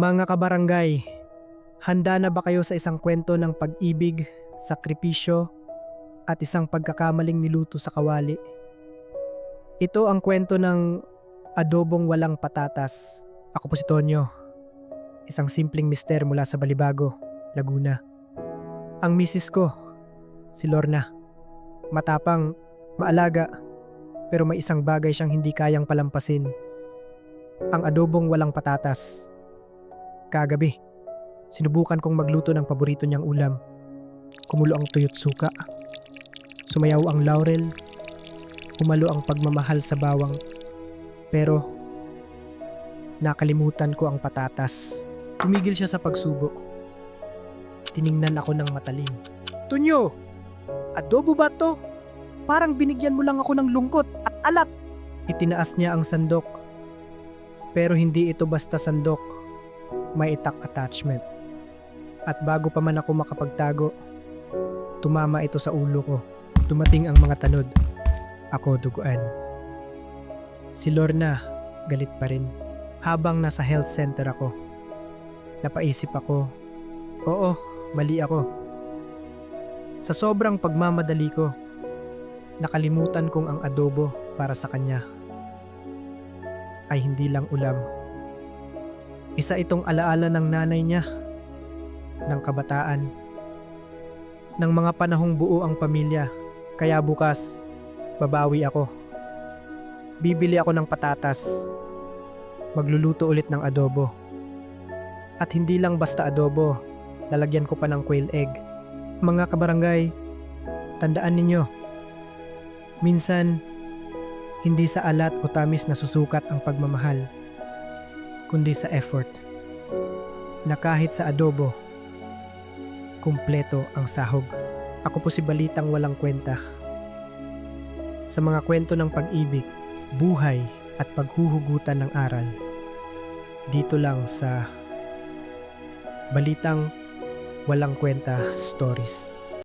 Mga kabarangay, handa na ba kayo sa isang kwento ng pag-ibig, sakripisyo, at isang pagkakamaling niluto sa kawali? Ito ang kwento ng adobong walang patatas. Ako po si Tonyo, isang simpleng mister mula sa Balibago, Laguna. Ang misis ko, si Lorna. Matapang, maalaga, pero may isang bagay siyang hindi kayang palampasin. Ang adobong walang patatas. Kagabi, sinubukan kong magluto ng paborito niyang ulam. Kumulo ang tuyot suka. Sumayaw ang laurel. Humalo ang pagmamahal sa bawang. Pero, nakalimutan ko ang patatas. Tumigil siya sa pagsubo. Tiningnan ako ng matalim. Tunyo! Adobo ba to? Parang binigyan mo lang ako ng lungkot at alat. Itinaas niya ang sandok. Pero hindi ito basta sandok. May itak attachment. At bago pa man ako makapagtago, tumama ito sa ulo ko. Dumating ang mga tanod. Ako duguan. Si Lorna, galit pa rin. Habang nasa health center ako. Napaisip ako, oo, mali ako. Sa sobrang pagmamadali ko, nakalimutan kong ang adobo para sa kanya ay hindi lang ulam. Isa itong alaala ng nanay niya, ng kabataan, ng mga panahong buo ang pamilya. Kaya bukas, babawi ako. Bibili ako ng patatas. Magluluto ulit ng adobo. At hindi lang basta adobo, lalagyan ko pa ng quail egg. Mga kabarangay, tandaan ninyo, minsan hindi sa alat o tamis na susukat ang pagmamahal, kundi sa effort. Na kahit sa adobo, kumpleto ang sahog. Ako po si Balitang Walang Kwenta. Sa mga kwento ng pag-ibig, buhay at paghuhugutan ng aral. Dito lang sa Balitang Walang Kwenta Stories.